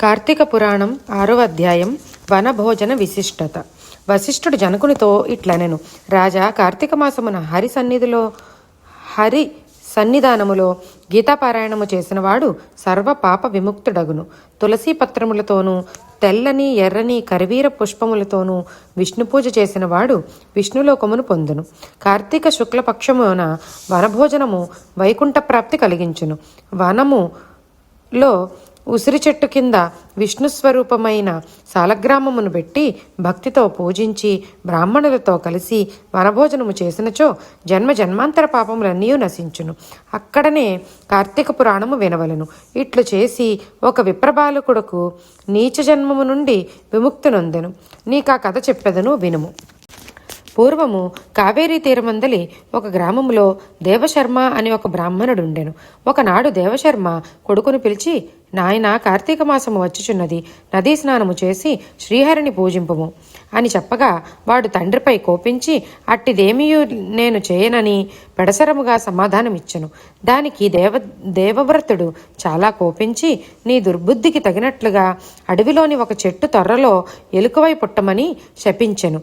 కార్తీక పురాణం ఆరో అధ్యాయం వనభోజన విశిష్టత. వశిష్ఠుడు జనకునితో ఇట్లనెను. రాజా కార్తీక మాసమున హరి సన్నిధిలో హరి సన్నిధానములో గీతాపారాయణము చేసినవాడు సర్వ పాప విముక్తుడగును. తులసీ పత్రములతోనూ తెల్లని ఎర్రని కరివీర పుష్పములతోనూ విష్ణు పూజ చేసినవాడు విష్ణులోకమును పొందును. కార్తీక శుక్లపక్షమున వనభోజనము వైకుంఠ ప్రాప్తి కలిగించును. వనము లో ఉసిరి చెట్టు కింద విష్ణు స్వరూపమైన సాలగ్రామమును పెట్టి భక్తితో పూజించి బ్రాహ్మణులతో కలిసి వనభోజనము చేసినచో జన్మ జన్మాంతర పాపములన్నీ నశించును. అక్కడనే కార్తీక పురాణము వినవలను. ఇట్లు చేసి ఒక విప్రబాలకుడుకు నీచ జన్మము నుండి విముక్తి నొందెను. నీకా కథ చెప్పెదను వినుము. పూర్వము కావేరీ తీరమందలి ఒక గ్రామంలో దేవశర్మ అని ఒక బ్రాహ్మణుడు ఉండెను ఒకనాడు దేవశర్మ కొడుకును పిలిచి నాయన కార్తీక మాసము వచ్చుచున్నది. నదీ స్నానము చేసి శ్రీహరిని పూజింపము. అని చెప్పగా వాడు తండ్రిపై కోపించి అట్టిదేమియు నేను చేయనని పెడసరముగా సమాధానమిచ్చను. దానికి దేవ దేవవ్రతుడు చాలా కోపించి నీ దుర్బుద్ధికి తగినట్లుగా అడవిలోని ఒక చెట్టు తొర్రలో ఎలుకవై పుట్టమని శపించెను.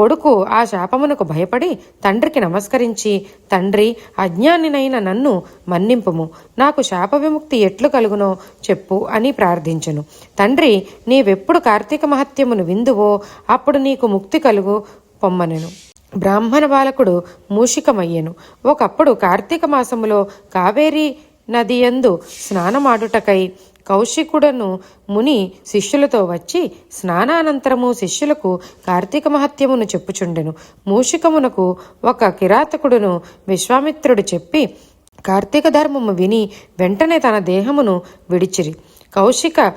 కొడుకు ఆ శాపమునకు భయపడి తండ్రికి నమస్కరించి తండ్రి అజ్ఞానినైన నన్ను మన్నింపుము. నాకు శాప విముక్తి ఎట్లు కలుగునో చెప్పు అని ప్రార్థించెను. తండ్రి నీవెప్పుడు కార్తీక మహత్యమును విందువో అప్పుడు నీకు ముక్తి కలుగు పొమ్మనెను. బ్రాహ్మణ బాలకుడు మూషికమయ్యెను. ఒకప్పుడు కార్తీక మాసములో కావేరీ నదియందు స్నానమాడుటకై కౌశికుడను ముని శిష్యులతో వచ్చి స్నానానంతరము శిష్యులకు కార్తీక మహత్యమును చెప్పుచుండెను. మూషికమునకు ఒక కిరాతకుడును విశ్వామిత్రుడు చెప్పి కార్తీక ధర్మము విని వెంటనే తన దేహమును విడిచిరి. కౌశిక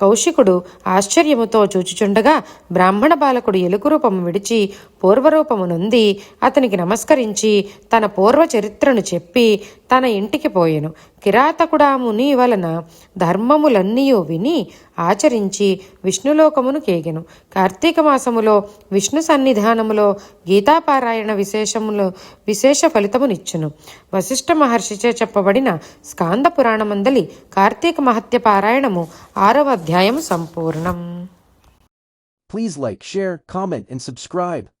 కౌశికుడు ఆశ్చర్యముతో చూచుచుండగా బ్రాహ్మణ బాలకుడు ఎలుగు రూపము విడిచి పూర్వరూపమునుంది అతనికి నమస్కరించి తన పూర్వ చరిత్రను చెప్పి తన ఇంటికి పోయెను. కిరాతకుడా ముని వలన ధర్మములన్నీయు విని ఆచరించి విష్ణులోకమును కేగెను. కార్తీక మాసములో విష్ణు సన్నిధానములో గీతాపారాయణ విశేషములు విశేష ఫలితమునిచ్చును. వశిష్ఠ మహర్షిచే చెప్పబడిన స్కాంద పురాణమందలి కార్తీక మహత్య పారాయణము ఆరవ అధ్యాయం సంపూర్ణం. Please like, share, comment, and subscribe.